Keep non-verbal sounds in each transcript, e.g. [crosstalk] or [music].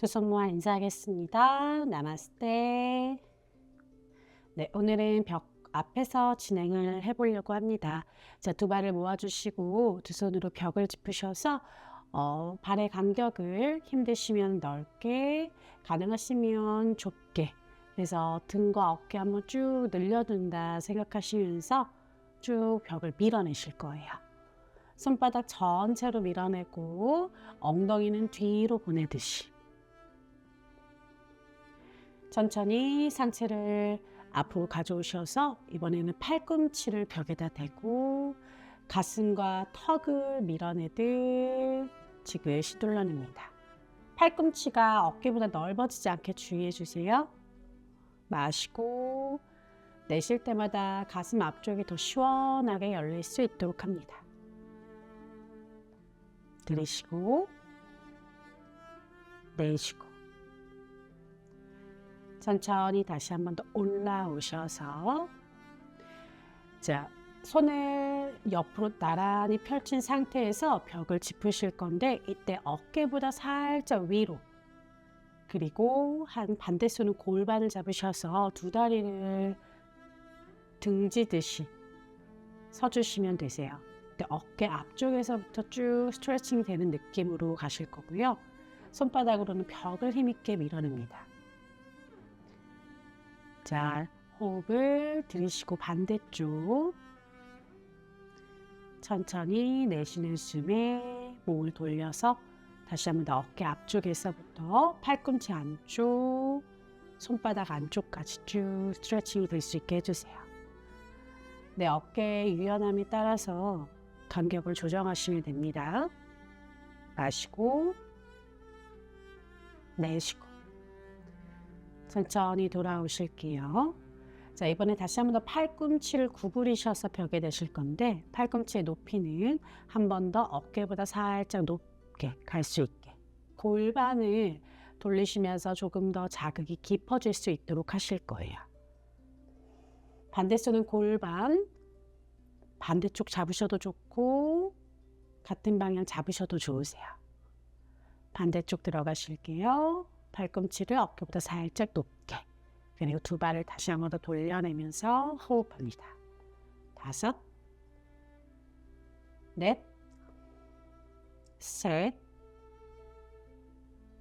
두 손 모아 인사하겠습니다. 나마스테. 네, 오늘은 벽 앞에서 진행을 해보려고 합니다. 자, 두 발을 모아주시고 두 손으로 벽을 짚으셔서 어, 발의 간격을 힘드시면 넓게, 가능하시면 좁게. 그래서 등과 어깨 한번 쭉 늘려둔다 생각하시면서 쭉 벽을 밀어내실 거예요. 손바닥 전체로 밀어내고 엉덩이는 뒤로 보내듯이 천천히 상체를 앞으로 가져오셔서 이번에는 팔꿈치를 벽에다 대고 가슴과 턱을 밀어내듯 지그시 시둘러냅니다. 팔꿈치가 어깨보다 넓어지지 않게 주의해 주세요. 마시고 내쉴 때마다 가슴 앞쪽이 더 시원하게 열릴 수 있도록 합니다. 들이쉬고 내쉬고 천천히 다시 한 번 더 올라오셔서 자 손을 옆으로 나란히 펼친 상태에서 벽을 짚으실 건데 이때 어깨보다 살짝 위로 그리고 한 반대 손은 골반을 잡으셔서 두 다리를 등지듯이 서주시면 되세요. 어깨 앞쪽에서부터 쭉 스트레칭이 되는 느낌으로 가실 거고요. 손바닥으로는 벽을 힘있게 밀어냅니다. 자, 호흡을 들이쉬고 반대쪽 천천히 내쉬는 숨에 몸을 돌려서 다시 한번 더 어깨 앞쪽에서부터 팔꿈치 안쪽, 손바닥 안쪽까지 쭉 스트레칭이 될 수 있게 해주세요. 내 어깨의 유연함에 따라서 간격을 조정하시면 됩니다. 마시고 내쉬고 천천히 돌아오실게요. 자 이번에 다시 한 번 더 팔꿈치를 구부리셔서 벽에 대실 건데 팔꿈치의 높이는 한 번 더 어깨보다 살짝 높게 갈 수 있게 골반을 돌리시면서 조금 더 자극이 깊어질 수 있도록 하실 거예요. 반대손은 골반 반대쪽 잡으셔도 좋고 같은 방향 잡으셔도 좋으세요. 반대쪽 들어가실게요. 팔꿈치를 어깨보다 살짝 높게 그리고 두 발을 다시 한 번 더 돌려내면서 호흡합니다. 다섯 넷 셋,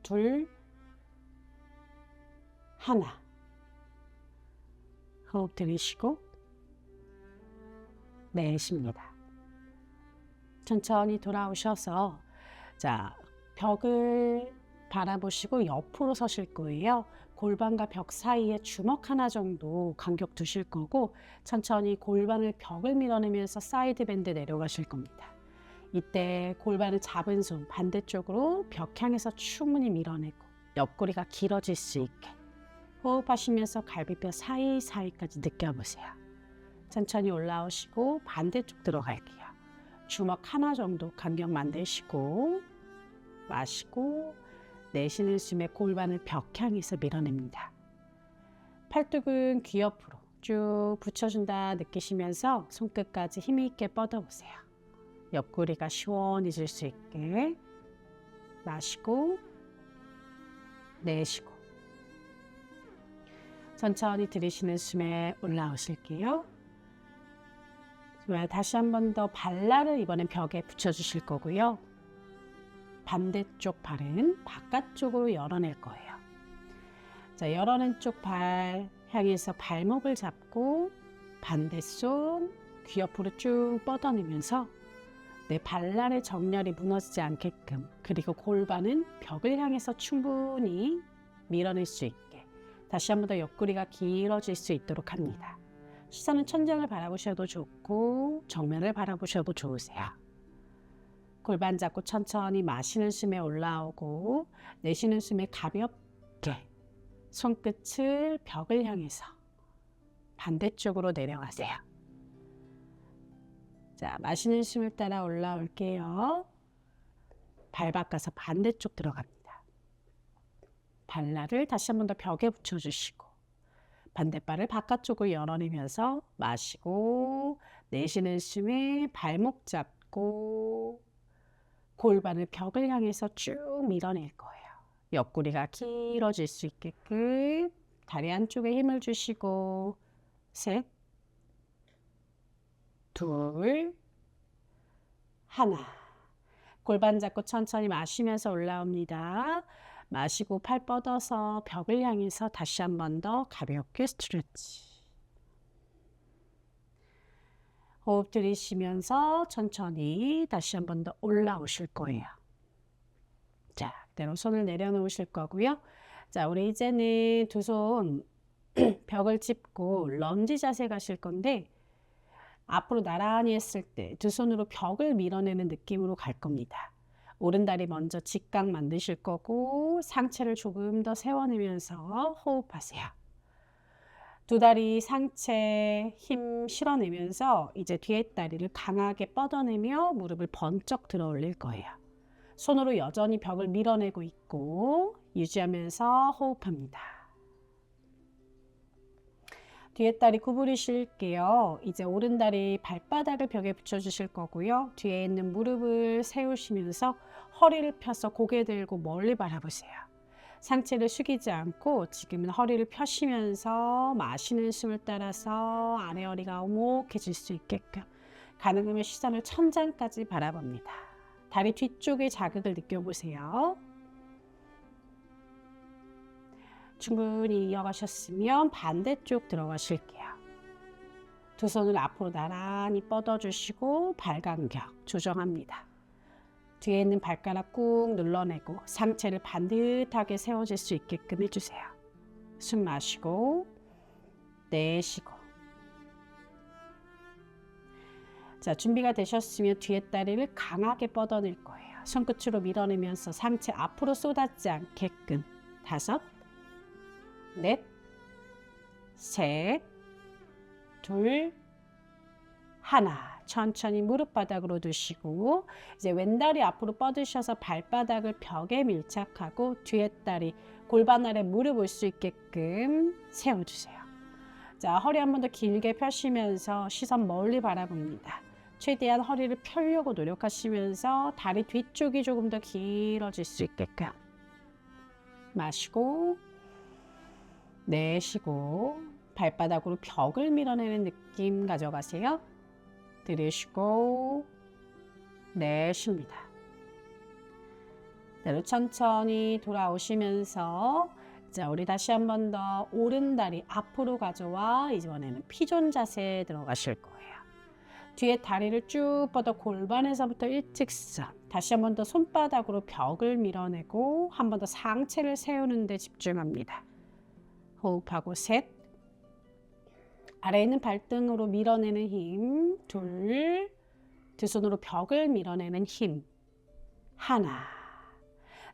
둘, 하나. 호흡 들이쉬고 내쉽니다. 천천히 돌아오셔서 자 벽을 바라보시고 옆으로 서실 거예요. 골반과 벽 사이에 주먹 하나 정도 간격 두실 거고 천천히 골반을 벽을 밀어내면서 사이드 밴드 내려가실 겁니다. 이때 골반을 잡은 손 반대쪽으로 벽 향해서 충분히 밀어내고 옆구리가 길어질 수 있게 호흡하시면서 갈비뼈 사이사이까지 느껴보세요. 천천히 올라오시고 반대쪽 들어갈게요. 주먹 하나 정도 간격 만드시고 마시고 내쉬는 숨에 골반을 벽 향해서 밀어냅니다. 팔뚝은 귀 옆으로 쭉 붙여준다 느끼시면서 손끝까지 힘있게 뻗어보세요. 옆구리가 시원해질 수 있게 마시고 내쉬고 천천히 들이쉬는 숨에 올라오실게요. 다시 한 번 더 발라를 이번엔 벽에 붙여주실 거고요. 반대쪽 발은 바깥쪽으로 열어낼 거예요. 자, 열어낸 쪽 발 향해서 발목을 잡고 반대손 귀 옆으로 쭉 뻗어내면서 내 발날의 정렬이 무너지지 않게끔 그리고 골반은 벽을 향해서 충분히 밀어낼 수 있게 다시 한 번 더 옆구리가 길어질 수 있도록 합니다. 시선은 천장을 바라보셔도 좋고 정면을 바라보셔도 좋으세요. 골반 잡고 천천히 마시는 숨에 올라오고 내쉬는 숨에 가볍게 손끝을 벽을 향해서 반대쪽으로 내려가세요. 자, 마시는 숨을 따라 올라올게요. 발 바꿔서 반대쪽 들어갑니다. 발날을 다시 한 번 더 벽에 붙여주시고 반대발을 바깥쪽으로 열어내면서 마시고 내쉬는 숨에 발목 잡고 골반을 벽을 향해서 쭉 밀어낼 거예요. 옆구리가 길어질 수 있게끔 다리 한쪽에 힘을 주시고 셋, 둘, 하나. 골반 잡고 천천히 마시면서 올라옵니다. 마시고 팔 뻗어서 벽을 향해서 다시 한 번 더 가볍게 스트레치. 호흡 들이쉬면서 천천히 다시 한 번 더 올라오실 거예요. 자, 그대로 손을 내려놓으실 거고요. 자, 우리 이제는 두 손 [clears throat] 벽을 짚고 런지 자세 가실 건데 앞으로 나란히 했을 때 두 손으로 벽을 밀어내는 느낌으로 갈 겁니다. 오른다리 먼저 직각 만드실 거고 상체를 조금 더 세워내면서 호흡하세요. 두 다리 상체 힘 실어내면서 이제 뒤에 다리를 강하게 뻗어내며 무릎을 번쩍 들어 올릴 거예요. 손으로 여전히 벽을 밀어내고 있고 유지하면서 호흡합니다. 뒤에 다리 구부리실게요. 이제 오른 다리 발바닥을 벽에 붙여주실 거고요. 뒤에 있는 무릎을 세우시면서 허리를 펴서 고개 들고 멀리 바라보세요. 상체를 숙이지 않고 지금은 허리를 펴시면서 마시는 숨을 따라서 아래 허리가 오목해질 수 있게끔 가능하면 시선을 천장까지 바라봅니다. 다리 뒤쪽에 자극을 느껴보세요. 충분히 이어가셨으면 반대쪽 들어가실게요. 두 손을 앞으로 나란히 뻗어주시고 발간격 조정합니다. 뒤에 있는 발가락 꾹 눌러내고 상체를 반듯하게 세워질 수 있게끔 해주세요. 숨 마시고 내쉬고 자 준비가 되셨으면 뒤에 다리를 강하게 뻗어낼 거예요. 손끝으로 밀어내면서 상체 앞으로 쏟아지지 않게끔 다섯 넷, 셋, 둘, 하나. 천천히 무릎 바닥으로 두시고 이제 왼다리 앞으로 뻗으셔서 발바닥을 벽에 밀착하고 뒤에 다리 골반 아래 무릎 올 수 있게끔 세워주세요. 자, 허리 한 번 더 길게 펴시면서 시선 멀리 바라봅니다. 최대한 허리를 펴려고 노력하시면서 다리 뒤쪽이 조금 더 길어질 수 있게끔 마시고 내쉬고 발바닥으로 벽을 밀어내는 느낌 가져가세요. 들이쉬고 내쉽니다. 내로 천천히 돌아오시면서 자 우리 다시 한 번 더 오른 다리 앞으로 가져와 이번에는 피존 자세에 들어가실 거예요. 뒤에 다리를 쭉 뻗어 골반에서부터 일직선 다시 한 번 더 손바닥으로 벽을 밀어내고 한 번 더 상체를 세우는 데 집중합니다. 호흡하고 셋 아래에 있는 발등으로 밀어내는 힘 둘, 두 손으로 벽을 밀어내는 힘 하나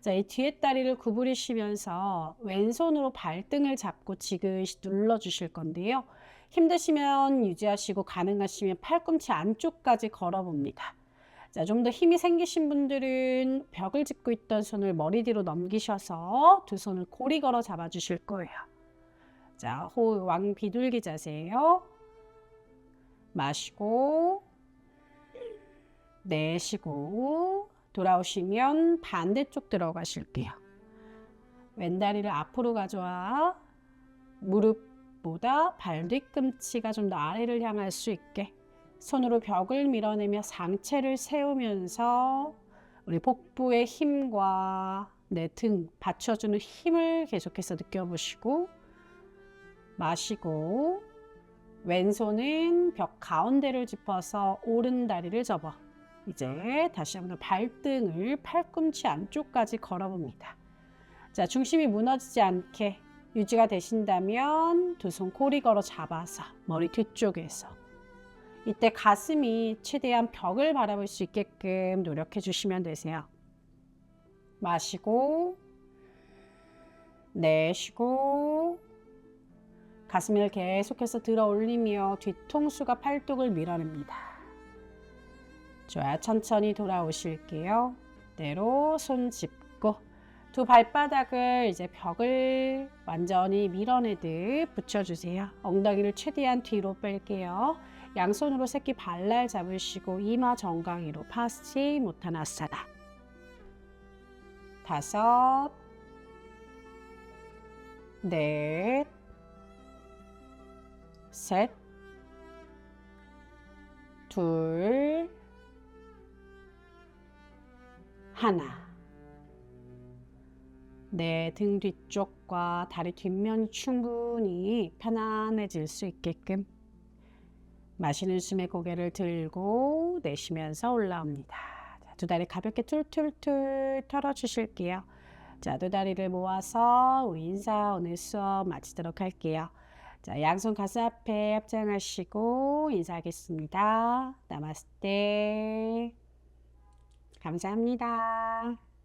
자, 이 뒤에 다리를 구부리시면서 왼손으로 발등을 잡고 지그시 눌러주실 건데요. 힘드시면 유지하시고 가능하시면 팔꿈치 안쪽까지 걸어봅니다. 자, 좀 더 힘이 생기신 분들은 벽을 짚고 있던 손을 머리 뒤로 넘기셔서 두 손을 고리 걸어 잡아주실 거예요. 자, 호흡 왕 비둘기 자세예요. 마시고 내쉬고 돌아오시면 반대쪽 들어가실게요. 왼다리를 앞으로 가져와 무릎보다 발 뒤꿈치가 좀 더 아래를 향할 수 있게 손으로 벽을 밀어내며 상체를 세우면서 우리 복부의 힘과 내 등 받쳐주는 힘을 계속해서 느껴보시고 마시고 왼손은 벽 가운데를 짚어서 오른 다리를 접어 이제 다시 한번 발등을 팔꿈치 안쪽까지 걸어봅니다. 자, 중심이 무너지지 않게 유지가 되신다면 두손 고리 걸어 잡아서 머리 뒤쪽에서 이때 가슴이 최대한 벽을 바라볼 수 있게끔 노력해 주시면 되세요. 마시고 내쉬고 가슴을 계속해서 들어 올리며 뒤통수가 팔뚝을 밀어냅니다. 좋아요. 천천히 돌아오실게요. 내로 손 짚고 두 발바닥을 이제 벽을 완전히 밀어내듯 붙여주세요. 엉덩이를 최대한 뒤로 뺄게요. 양손으로 새끼 발날 잡으시고 이마 정강이로 파스치 모타나사다. 다섯, 넷, 셋, 둘, 하나. 내 등 뒤쪽과 다리 뒷면이 충분히 편안해질 수 있게끔 마시는 숨에 고개를 들고 내쉬면서 올라옵니다. 자, 두 다리 가볍게 툴툴툴 털어주실게요. 자, 두 다리를 모아서 우리 인사 오늘 수업 마치도록 할게요. 자, 양손 가슴 앞에 합장하시고 인사하겠습니다. 나마스테. 감사합니다.